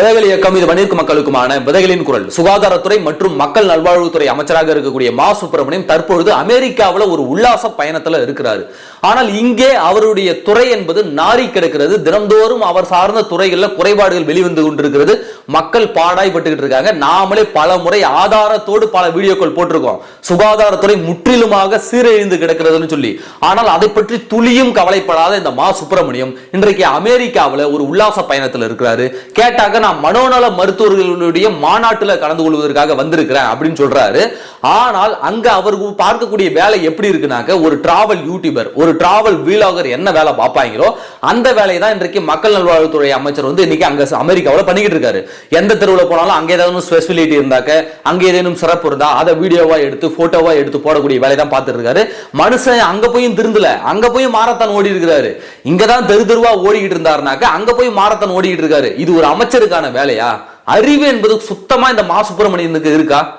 விதைகள் இயக்கம் இது மனித மக்களுக்குமான விதைகளின் குரல். சுகாதாரத்துறை மற்றும் மக்கள் நல்வாழ்வுத்துறை அமைச்சராக இருக்கக்கூடிய மா சுப்பிரமணியம் தற்பொழுது அமெரிக்காவில் ஒரு உல்லாச பயணத்தில் இருக்கிறார். ஆனால் இங்கே அவருடைய துறை என்பது நாரி கிடக்கிறது. தினந்தோறும் அவர் சார்ந்த துறைகளில் குறைபாடுகள் வெளிவந்து கொண்டிருக்கிறது. மக்கள் பாடாய்பட்டுக்கிட்டு இருக்காங்க. நாமளே பல முறை ஆதாரத்தோடு பல வீடியோக்கள் போட்டிருக்கோம். சுகாதாரத்துறை முற்றிலுமாக சீரழிந்து கிடக்கிறதுன்னு சொல்லி. ஆனால் அதை பற்றி துளியும் கவலைப்படாத இந்த மா சுப்பிரமணியம் இன்றைக்கு அமெரிக்காவில் ஒரு உல்லாச பயணத்தில் இருக்கிறாரு. கேட்டாக்க நான் மனோநல மருத்துவர்களுடைய மாநாட்டில் கலந்து கொள்வதற்காக வந்திருக்கிறேன் அப்படின்னு சொல்றாரு. ஆனால் அங்க அவருக்கு பார்க்கக்கூடிய வேலை எப்படி இருக்குனாக்க ஒரு டிராவல் யூடியூபர் ஒரு டிராவல் வீலாகர் என்ன வேலை பார்ப்பாங்களோ அந்த வேலையை தான் இன்றைக்கு மக்கள் நல்வாழ்வுத்துறை அமைச்சர் வந்து இன்னைக்கு அங்க அமெரிக்காவில் பண்ணிக்கிட்டு இருக்காரு. எந்த தெருவில் போனாலும் அங்கே ஏதாவது ஸ்பெசிபிலிட்டி இருந்தாக்க அங்கே ஏதேனும் சிறப்பு இருந்தா அதை வீடியோவா எடுத்து போட்டோவா எடுத்து போடக்கூடிய வேலை தான் பார்த்துட்டு இருக்காரு. மனுஷன் அங்க போயும் திருந்தல அங்க போய் மாரத்தான் ஓடி இருக்கிறாரு இங்க தான் தெரு தெருவா ஓடிக்கிட்டு இருந்தாருனாக்க அங்க போய் மாரத்தான் ஓடிக்கிட்டு இருக்காரு. இது ஒரு அமைச்சருக்கான வேலையா? அறிவு என்பது சுத்தமா இந்த மா சுப்பிரமணியனுக்கு இருக்கா?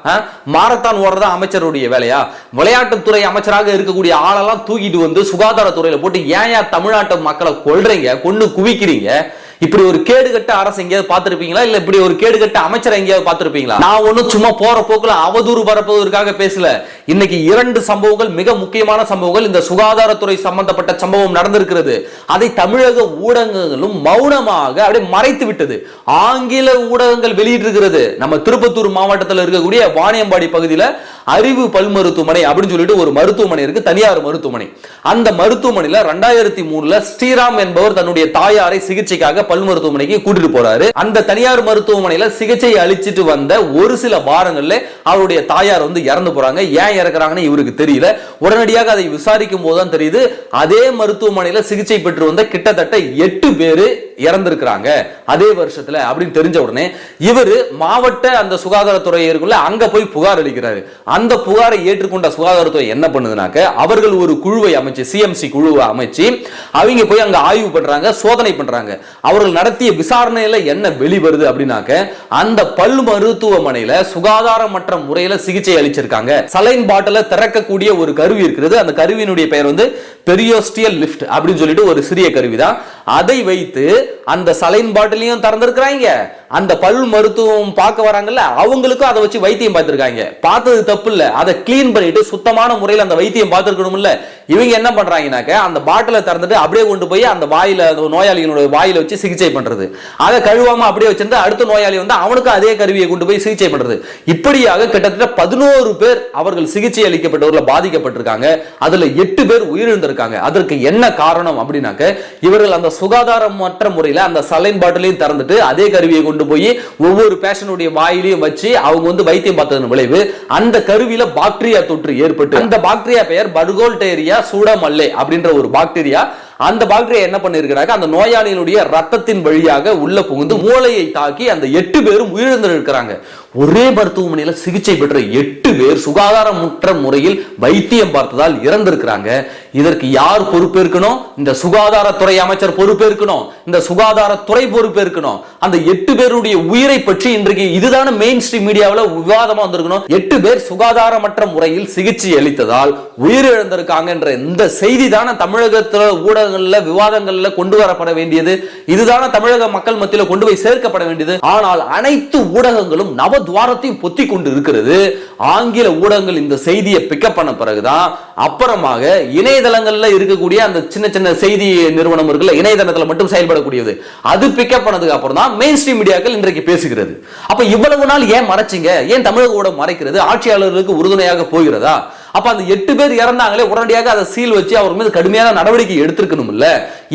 மாரத்தான் ஓடுறதா அமைச்சருடைய வேலையா? விளையாட்டுத்துறை அமைச்சராக இருக்கக்கூடிய ஆளெல்லாம் தூக்கிட்டு வந்து சுகாதாரத்துறையில போட்டு ஏன் ஏன் தமிழ்நாட்டு மக்களை கொல்றீங்க? கொண்டு குவிக்கிறீங்க? இப்படி ஒரு கேடுகட்ட அரசு எங்கேயாவது பார்த்துருப்பீங்களா? இல்ல இப்படி ஒரு கேடுகட்ட அமைச்சர் எங்கேயாவது பார்த்துருப்பீங்களா? நான் ஒன்றும் சும்மா போற போக்குல அவதூறு பரப்புவதற்காக பேசல. இன்னைக்கு இரண்டு சம்பவங்கள் மிக முக்கியமான சம்பவங்கள் இந்த சுகாதாரத்துறை சம்பந்தப்பட்ட சம்பவம் நடந்திருக்கிறது. அதை தமிழக ஊடகங்களும் மௌனமாக அப்படியே மறைத்து விட்டது. ஆங்கில ஊடகங்கள் வெளியிட்டிருக்கிறது. நம்ம திருப்பத்தூர் மாவட்டத்தில் இருக்கக்கூடிய வாணியம்பாடி பகுதியில் அறிவு பல் மருத்துவமனை அப்படின்னு சொல்லிட்டு ஒரு மருத்துவமனை இருக்கு தனியார் மருத்துவமனை. அந்த மருத்துவமனையில் ரெண்டாயிரத்தி மூணுல ஸ்ரீராம் என்பவர் தன்னுடைய தாயாரை சிகிச்சைக்காக பல் மருத்துவமனைக்கு கூட்டிட்டு போறாரு. அந்த தனியார் மருத்துவமனையில சிகிச்சை அளிச்சிட்டு வந்த ஒரு சில வாரங்கள்ல அவருடைய தாயார் வந்து இறந்து போறாங்க. ஏன் இறக்குறாங்கன்னு இவருக்கு தெரியல. உடனடியாக அதை விசாரிக்கும் போதுதான் தெரியுது. அதே மருத்துவமனையில சிகிச்சை பெற்று வந்த கிட்டத்தட்ட எட்டு பேரு இறந்திருக்கிறாங்க. அதே வருஷத்துல அப்படின்னு தெரிஞ்ச உடனே இவர் மாவட்ட அந்த சுகாதாரத்துறை இருக்குல்ல அங்க போய் புகார் அளிக்கிறாரு. அந்த புகாரை ஏற்றுக்கொண்ட சுகாதாரத்துறை என்ன பண்ணுதுனாக்க அவர்கள் ஒரு குழுவை அமைச்சு சிஎம்சி குழுவை அமைச்சு அவங்க போய் அங்க ஆய்வு பண்றாங்க சோதனை பண்றாங்க. அவர்கள் நடத்திய விசாரணையில என்ன வெளிவருது அப்படின்னாக்க அந்த பல் மருத்துவமனையில சுகாதாரமற்ற முறையில சிகிச்சை அளிச்சிருக்காங்க. சலைன் பாட்டில திறக்கக்கூடிய ஒரு கருவி இருக்கிறது அந்த கருவியினுடைய பெயர் வந்து பெரியோஸ்டியல் லிப்ட் அப்படின்னு சொல்லிட்டு ஒரு சிறிய கருவி தான் அதை வைத்து அந்த சலைன் பாட்டிலையும் திறந்திருக்கிறாங்க. அந்த பல் மருத்துவம் பார்க்க வராங்கல்ல அவங்களுக்கும் அதை வச்சு வைத்தியம் பார்த்துருக்காங்க. பார்த்தது தப்பு இல்ல அதை கிளீன் பண்ணிட்டு சுத்தமான முறையில் அந்த வைத்தியம் பார்த்துருக்கணும்ல. இவங்க என்ன பண்றாங்கனாக்க அந்த பாட்டிலை திறந்துட்டு அப்படியே கொண்டு போய் அந்த வாயில நோயாளிகளோட வாயில வச்சு சிகிச்சை பண்றது. அதை கழுவாம அப்படியே வச்சிருந்து அடுத்த நோயாளி வந்து அவனுக்கும் அதே கருவியை கொண்டு போய் சிகிச்சை பண்றது. இப்படியாக கிட்டத்தட்ட பதினோரு பேர் அவர்கள் சிகிச்சை அளிக்கப்பட்டவர்கள் பாதிக்கப்பட்டிருக்காங்க. அதுல எட்டு பேர் உயிரிழந்திருக்காங்க. அதற்கு என்ன காரணம் அப்படின்னாக்க இவர்கள் அந்த சுகாதாரமற்ற முறையில அந்த சலைன் பாட்டிலையும் திறந்துட்டு அதே கருவியை கொண்டு போய் ஒவ்வொரு பேஷனுடைய வாயிலையும் வச்சு அவங்க வந்து வைத்தியம் பார்த்ததன் விளைவு. அந்த கருவியில பாக்டீரியா தொற்று ஏற்பட்டு அந்த பாக்டீரியா பெயர் பர்கோல்டேரியா சூடமல்லே அப்படின்ற ஒரு பாக்டீரியா அந்த பாக்டீரியா என்ன பண்ணிருக்கிறாங்க? அந்த நோயாளியினுடைய ரத்தத்தின் வழியாக உள்ள புகுந்து மூளையை தாக்கி அந்த எட்டு பேரும் உயிரிழந்திருக்கிறாங்க. ஒரே மருத்துவமனையில் சிகிச்சை பெற்ற எட்டு பேர் சுகாதாரமுற்ற முறையில் வைத்தியம் பார்த்ததால் இறந்திருக்கிறாங்க. இதற்கு யார் பொறுப்பேற்கணும்? இந்த சுகாதாரத்துறை அமைச்சர் பொறுப்பேற்கணும். இந்த சுகாதாரத்துறை பொறுப்பேற்கணும். அந்த எட்டு பேருடைய உயிரை பற்றி இன்றைக்கு இதுதான மெயின் ஸ்ட்ரீம் மீடியாவில் விவாதமா வந்திருக்கணும். எட்டு பேர் சுகாதாரமற்ற முறையில் சிகிச்சை அளித்ததால் உயிரிழந்திருக்காங்க என்ற இந்த செய்தி தானே தமிழகத்தில் ஊடகங்கள்ல விவாதங்கள்ல கொண்டு வரப்பட வேண்டியது. இதுதான தமிழக மக்கள் மத்தியில் கொண்டு போய் சேர்க்கப்பட வேண்டியது. ஆனால் அனைத்து ஊடகங்களும் நவ துவாரத்தையும் பொத்தி கொண்டு இருக்கிறது ஆங்கில ஊடகங்கள் இந்த செய்தியை பிக்கப் பண்ண பிறகுதான் அப்புறமாக இணையதளங்கள்ல இருக்கக்கூடிய அந்த சின்ன சின்ன செய்தி நிறுவனம் இருக்குல்ல இணையதளத்தில் மட்டும் செயல்படக்கூடியது. அது பிக்கப் பண்ணதுக்கு அப்புறம் தான் மெயின் ஸ்ட்ரீம் மீடியாக்கள் இன்றைக்கு பேசுகிறது. அப்ப இவ்வளவு நாள் ஏன் மறைச்சிங்க? ஏன் தமிழக ஊடகம் மறைக்கிறது? ஆட்சியாளர்களுக்கு உறுதுணையாக போகிறதா? அப்ப அந்த எட்டு பேர் இறந்தாங்களே உடனடியாக அதை சீல் வச்சு அவர் மீது கடுமையான நடவடிக்கை எடுத்திருக்கணும் இல்ல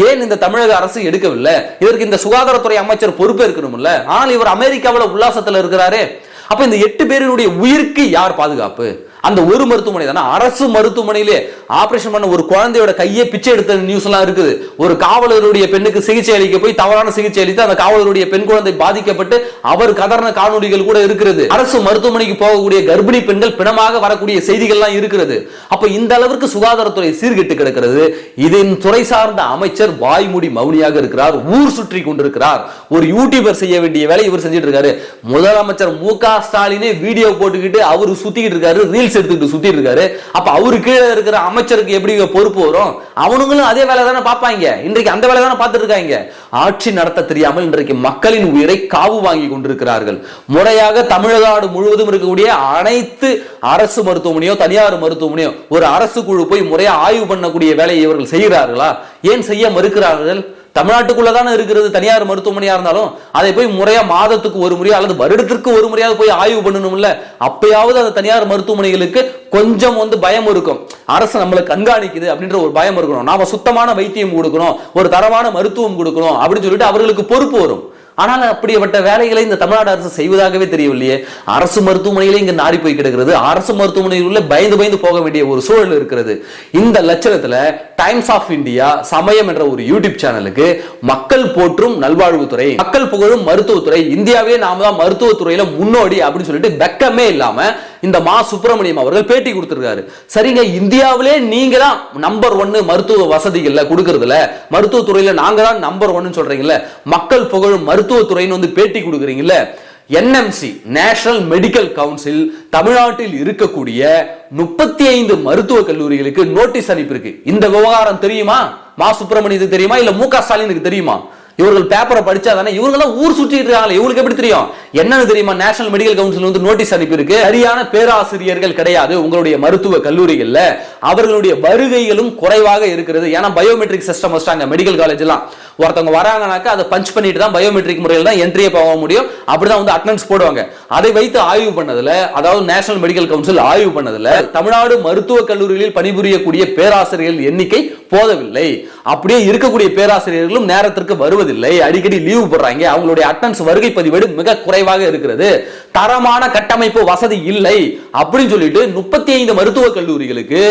ஏன் இந்த தமிழக அரசு எடுக்கவில்லை? இதற்கு இந்த சுகாதாரத்துறை அமைச்சர் பொறுப்பேற்கணும் இல்ல ஆனால் இவர் அமெரிக்காவில் உல்லாசத்துல இருக்கிறாரே. அப்ப இந்த எட்டு பேரினுடைய உயிருக்கு யார் பாதுகாப்பு? அந்த ஒரு மருத்துவமனை தானே அரசு மருத்துவமனையிலே ஆபரேஷன் பண்ண ஒரு குழந்தையோட கையை பிச்சை எடுத்த நியூஸ் எல்லாம் இருக்குது. ஒரு காவலருடைய பெண்ணுக்கு சிகிச்சை அளிக்க போய் தவறான சிகிச்சை அளித்து அந்த காவலருடைய பெண் குழந்தை பாதிக்கப்பட்டு அவர் கதறின காணொலிகள் கூட இருக்கிறது. அரசு மருத்துவமனைக்கு போகக்கூடிய கர்ப்பிணி பெண்கள் பிணமாக வரக்கூடிய செய்திகள்லாம் இருக்கிறது. அப்ப இந்த அளவிற்கு சுகாதாரத்துறை சீர்கெட்டு கிடக்கிறது. இதன் துறை சார்ந்த அமைச்சர் வாய்மூடி மௌனியாக இருக்கிறார் ஊர் சுற்றி கொண்டிருக்கிறார். ஒரு யூடியூபர் செய்ய வேண்டிய வேலை இவர் செஞ்சிட்டு இருக்காரு. முதலமைச்சர் மு க ஸ்டாலினே வீடியோ போட்டுக்கிட்டு அவர் சுத்திக்கிட்டு இருக்காரு ரீல்ஸ் ரீல்ஸ் எடுத்துக்கிட்டு சுத்திட்டு இருக்காரு. அப்ப அவரு கீழே இருக்கிற அமைச்சருக்கு எப்படி பொறுப்பு வரும்? அவனுங்களும் அதே வேலை தானே பார்ப்பாங்க. இன்றைக்கு அந்த வேலை தானே பார்த்துட்டு இருக்காங்க. ஆட்சி நடத்த தெரியாமல் இன்றைக்கு மக்களின் உயிரை காவு வாங்கி கொண்டிருக்கிறார்கள். முறையாக தமிழ்நாடு முழுவதும் இருக்கக்கூடிய அனைத்து அரசு மருத்துவமனையோ தனியார் மருத்துவமனையோ ஒரு அரசு குழு போய் முறையாக ஆய்வு பண்ணக்கூடிய வேலையை இவர்கள் செய்கிறார்களா? ஏன் செய்ய மறுக்கிறார்கள்? தமிழ்நாட்டுக்குள்ள தானே இருக்கிறது தனியார் மருத்துவமனையா இருந்தாலும் அதை போய் முறையா மாதத்துக்கு ஒரு முறையா அல்லது வருடத்திற்கு ஒரு முறையாவது போய் ஆய்வு பண்ணணும்ல? அப்பயாவது அந்த தனியார் மருத்துவமனைகளுக்கு கொஞ்சம் வந்து பயம் இருக்கும். அரசு நம்மளை கண்காணிக்குது அப்படின்ற ஒரு பயம் இருக்கணும். நாம சுத்தமான வைத்தியம் கொடுக்கணும் ஒரு தரமான மருத்துவம் கொடுக்கணும் அப்படின்னு சொல்லிட்டு அவர்களுக்கு பொறுப்பு வரும். ஆனால் அப்படிப்பட்ட வேலைகளை இந்த தமிழ்நாடு அரசு செய்வதாகவே தெரியவில்லையே. அரசு மருத்துவமனையிலே இங்கே நாடி போய் கிடக்கிறது. அரசு மருத்துவமனையில் உள்ள பயந்து பயந்து போக வேண்டிய ஒரு சூழல் இருக்கிறது. இந்த லட்சணத்தில் டைம்ஸ் ஆஃப் இந்தியா சமயம் என்ற ஒரு யூடியூப் சேனலுக்கு மக்கள் போற்றும் நல்வாழ்வுத்துறை மக்கள் புகழும் மருத்துவத்துறை இந்தியாவே நாம தான் மருத்துவத்துறையில முன்னோடி அப்படின்னு சொல்லிட்டு வெக்கமே இல்லாம இந்த மா சுப்பிரமணியம் அவர்கள் பேட்டி கொடுத்திருக்காரு. சரிங்க இந்தியாவிலே நீங்க தான் நம்பர் ஒன்னு மருத்துவ வசதிகள்ல கொடுக்கறதுல மருத்துவத்துறையில நாங்க தான் நம்பர் ஒன்னு சொல்றீங்கல்ல. மக்கள் புகழும் மருத்துவத்துறைன்னு வந்து பேட்டி கொடுக்குறீங்கல்ல. என்எம்சி நேஷனல் மெடிக்கல் கவுன்சில் தமிழ்நாட்டில் இருக்கக்கூடிய முப்பத்தி ஐந்து மருத்துவக் கல்லூரிகளுக்கு நோட்டீஸ் அனுப்பியிருக்கு. இந்த விவகாரம் தெரியுமா? மா சுப்பிரமணியத்துக்கு தெரியுமா? இல்ல மு க ஸ்டாலினுக்கு தெரியுமா? இவர்கள் பேப்பரை படிச்சா தானே இவங்கெல்லாம் ஊர் சுற்றிட்டு இருக்காங்களே. இவங்களுக்கு எப்படி தெரியும்? என்னன்னு தெரியுமா? நேஷனல் மெடிக்கல் கவுன்சில் வந்து நோட்டீஸ் அனுப்பியிருக்கு. சரியான பேராசிரியர்கள் கிடையாது உங்களுடைய மருத்துவ கல்லூரிகள்ல. அவர்களுடைய வருகைகளும் குறைவாக இருக்கிறது. ஏன்னா பயோமெட்ரிக் சிஸ்டம் வச்சிட்டாங்க மெடிக்கல் காலேஜ் எல்லாம். ஒருத்தவங்க வராங்கனாக்கா அதை பஞ்ச் பண்ணிட்டு தான் பயோமெட்ரிக் முறையில் தான் என்ட்ரியை போக முடியும். அப்படிதான் வந்து அட்டனன்ஸ் போடுவாங்க. அதை வைத்து ஆய்வு பண்ணதுல அதாவது நேஷனல் மெடிக்கல் கவுன்சில் ஆய்வு பண்ணதுல தமிழ்நாடு மருத்துவக் கல்லூரிகளில் பணிபுரியக்கூடிய பேராசிரியர்கள் எண்ணிக்கை போதவில்லை. அப்படியே இருக்கக்கூடிய பேராசிரியர்களும் நேரத்திற்கு வருவதில்லை. அடிக்கடி லீவு போடுறாங்க. அவங்களுடைய அட்டன்ஸ் வருகை பதிவேடு மிக குறைவாக இருக்கிறது. தரமான கட்டமைப்பு வசதி இல்லை. அப்படின்னு சொல்லிட்டு முப்பத்தி ஐந்து மருத்துவக் கல்லூரிகளுக்கு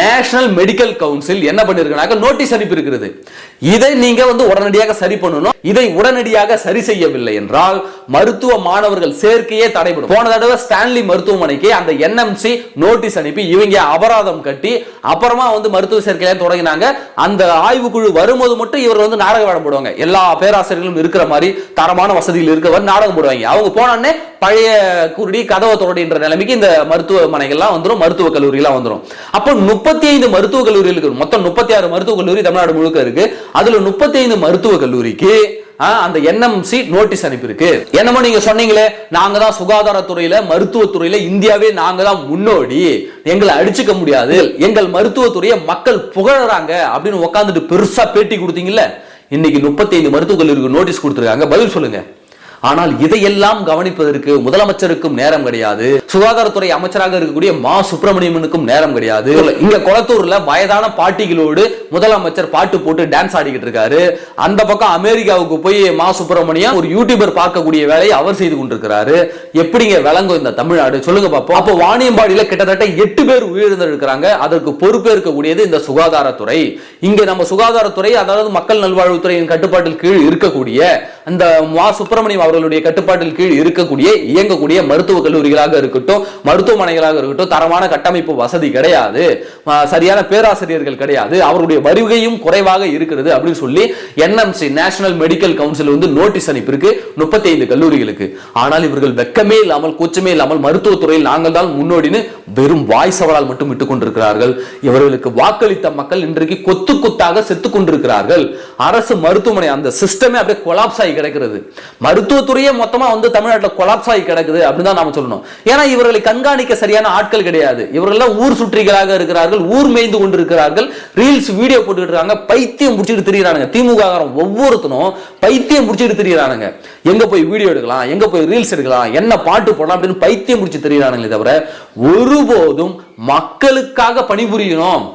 நேஷனல் மெடிக்கல் கவுன்சில் என்ன பண்ணிருக்கனாக்க நோட்டீஸ் அனுப்பி இருக்கிறது இதை நீங்க வந்து உடனடியாக சரி பண்ணணும். இதை உடனடியாக சரி செய்யவில்லை என்றால் மருத்துவ மாணவர்கள் சேர்க்கையே தடைபடும். போன தடவை ஸ்டான்லி மருத்துவமனைக்கு அந்த என்எம்சி நோட்டீஸ் அனுப்பி இவங்க அபராதம் கட்டி அப்புறமா வந்து மருத்துவ சேர்க்கையில தொடங்கினாங்க. அந்த ஆய்வுக்குழு வரும்போது மட்டும் இவர் வந்து நாடகம் போடுவாங்க. எல்லா பேராசிரியர்களும் இருக்கிற மாதிரி தரமான வசதிகள் இருக்கிறவர் நாடகம் போடுவாங்க. அவங்க போனோடனே பழைய குருடி கதவை தொடடின்ற நிலைமைக்கு இந்த மருத்துவமனைகள்லாம் வந்துடும் மருத்துவ கல்லூரிலாம் வந்துடும் அப்போ முப்பத்தி ஐந்து மருத்துவ கல்லூரி இருக்கு. மொத்தம் முப்பத்தி ஆறு மருத்துவ கல்லூரி தமிழ்நாடு முழுக்க இருக்கு. அதுல முப்பத்தி ஐந்து மருத்துவ கல்லூரிக்கு அந்த என்எம்சி நோட்டீஸ் அனுப்பியிருக்கு. என்னமோ நீங்க சொன்னீங்களே நாங்க தான் சுகாதாரத்துறையில மருத்துவத்துறையில இந்தியாவே நாங்க தான் முன்னோடி. எங்களை அடிச்சுக்க முடியாது. எங்கள் மருத்துவத்துறையை மக்கள் புகழறாங்க அப்படின்னு உட்காந்துட்டு பெருசா பேட்டி கொடுத்தீங்கல்ல? இன்னைக்கு முப்பத்தி ஐந்து மருத்துவக் கல்லூரிக்கு நோட்டீஸ் கொடுத்துருக்காங்க. பதில் சொல்லுங்க. ஆனால் இதையெல்லாம் கவனிப்பதற்கு முதலமைச்சருக்கும் நேரம் கிடையாது. சுகாதாரத்துறை அமைச்சராக இருக்கக்கூடிய மா. சுப்பிரமணியனுக்கும் நேரம் கிடையாது. இங்க கொளத்தூர்ல வயதான பாட்டிகளோடு முதலமைச்சர் பாட்டு போட்டு டான்ஸ் ஆடிக்கிட்டு இருக்காரு. அந்த பக்கம் அமெரிக்காவுக்கு போய் மா. சுப்பிரமணியம் ஒரு யூடியூபர் பார்க்கக்கூடிய வேலையை அவர் செய்து கொண்டிருக்கிறாரு. எப்படிங்க விளங்கும் இந்த தமிழ்நாடு? சொல்லுங்க பாப்போம். அப்போ வாணியம்பாடியில கிட்டத்தட்ட எட்டு பேர் உயிரிழந்திருக்கிறாங்க. அதற்கு பொறுப்பேற்கக்கூடியது இந்த சுகாதாரத்துறை. இங்க நம்ம சுகாதாரத்துறை அதாவது மக்கள் நல்வாழ்வுத்துறையின் கட்டுப்பாட்டில் கீழ் இருக்கக்கூடிய இந்த மா சுப்பிரமணியம் அவர்களுடைய கட்டுப்பாட்டில் கீழ் இருக்கக்கூடிய இயங்கக்கூடிய மருத்துவ கல்லூரிகளாக இருக்கட்டும் மருத்துவமனைகளாக இருக்கட்டும் தரமான கட்டமைப்பு வசதி கிடையாது. சரியான பேராசிரியர்கள் கிடையாது. அவருடைய வருகையும் குறைவாக இருக்கிறது அப்படின்னு சொல்லி என்எம்சி நேஷனல் மெடிக்கல் கவுன்சில் வந்து நோட்டீஸ் அனுப்பியிருக்கு. முப்பத்தி ஐந்து கல்லூரிகளுக்கு. ஆனால் இவர்கள் வெக்கமே இல்லாமல் கூச்சமே இல்லாமல் மருத்துவத்துறையில் நாங்கள் தான் முன்னோடின்னு வெறும் வாய் சவலால் மட்டும் விட்டுக் கொண்டிருக்கிறார்கள். இவர்களுக்கு வாக்களித்த மக்கள் இன்றைக்கு கொத்து கொத்தாக செத்துக் கொண்டிருக்கிறார்கள். அரசு மருத்துவமனை அந்த சிஸ்டமே அப்படியே கொலாப்ஸ் ஆகி கிடக்கிறது. மருத்துவத்துறையே மொத்தமா வந்து தமிழ்நாட்டில் கொலாப்ஸ் ஆகி கிடக்குது அப்படின்னு தான் நாம சொல்லணும். ஏன்னா இவர்களை கண்காணிக்க சரியான ஆட்கள் கிடையாது. இவர்கள் ஊர் சுற்றிகளாக இருக்கிறார்கள் ஊர் மேய்ந்து கொண்டிருக்கிறார்கள். ரீல்ஸ் வீடியோ போட்டுட்டு இருக்காங்க பைத்தியம் முடிச்சிட்டு திரியிறானுங்க. திமுக ஒவ்வொருத்தனும் பைத்தியம் முடிச்சிட்டு திரியிறானுங்க. எங்க போய் வீடியோ எடுக்கலாம்? எங்க போய் ரீல்ஸ் எடுக்கலாம்? என்ன பாட்டு போடலாம் அப்படின்னு பைத்தியம் முடிச்சு திரியிறானுங்களே தவிர ஒருபோதும் மக்களுக்காக பணிபுரியணும்.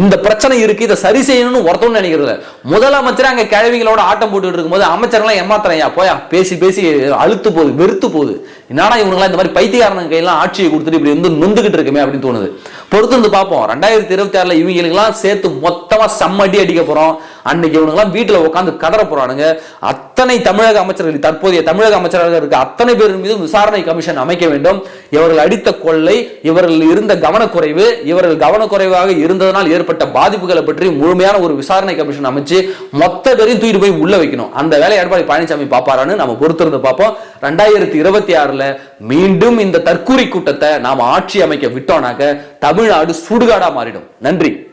இந்த பிரச்சனை இருக்கு இதை சரி செய்யணும்னு ஒருத்தவங்க நினைக்கிறது முதலமைச்சர் அங்க கிழவிகளோட ஆட்டம் போட்டுட்டு இருக்கும்போது அமைச்சர்லாம் ஏமாத்துறையா போயா? பேசி பேசி அழுத்து போகுது வெறுத்து போகுது. என்னடா இவங்களாம் இந்த மாதிரி பைத்தியக்காரன் கையெல்லாம் ஆட்சியை கொடுத்துட்டு இப்படி வந்து நொந்துகிட்டு இருக்குமே அப்படின்னு தோணுது. பொறுத்து வந்து பார்ப்போம். ரெண்டாயிரத்தி இருபத்தி ஆறுல இவங்களுக்கெல்லாம் சேர்த்து மொத்தமா செம்மடி அடிக்க போறோம். அன்னைக்கு இவனுங்கெல்லாம் வீட்டில் உட்காந்து கதற போறானுங்க. அத்தனை தமிழக அமைச்சர்கள் தற்போதைய தமிழக அமைச்சராக இருக்க அத்தனை பேர் மீதும் விசாரணை கமிஷன் அமைக்க வேண்டும். இவர்கள் அடித்த கொள்ளை இவர்கள் இருந்த கவனக்குறைவு இவர்கள் கவனக்குறைவாக இருந்ததனால் ஏற்பட்ட பாதிப்புகளை பற்றி முழுமையான ஒரு விசாரணை கமிஷன் அமைச்சு மொத்த பேரையும் தூக்கிட்டு போய் உள்ள வைக்கணும். அந்த வேலை எடப்பாடி பழனிசாமி பாப்பாரான்னு நம்ம பொறுத்திருந்து பார்ப்போம். ரெண்டாயிரத்தி இருபத்தி ஆறுல மீண்டும் இந்த தற்கூரி கூட்டத்தை நாம் ஆட்சி அமைக்க விட்டோம்னாக்க தமிழ்நாடு சுடுகாடா மாறிடும். நன்றி.